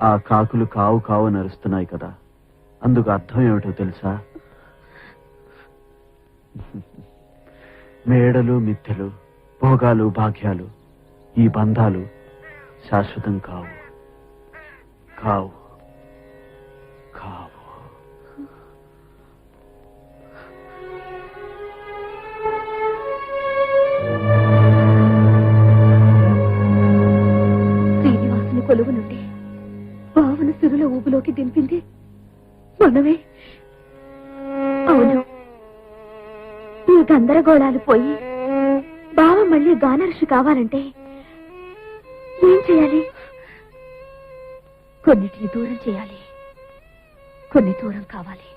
ఆ కాకులు కావు కావు నరుస్తున్నాయి కదా. అందుకు అర్థం ఏమిటో తెలుసా? మేడలు మిథ్యలు భోగాలు భాగ్యాలు ఈ బంధాలు శాశ్వతం కావు. కావు. కావు. కొలువు నుండి భావన సిరుల ఊపులోకి దింపింది మనమే. అవును. ఈ గందరగోళాలు పోయి బావ మళ్ళీ గానర్షి కావాలంటే ఏం చేయాలి? కొన్నిటిని దూరం చేయాలి. కొన్ని దూరం కావాలి.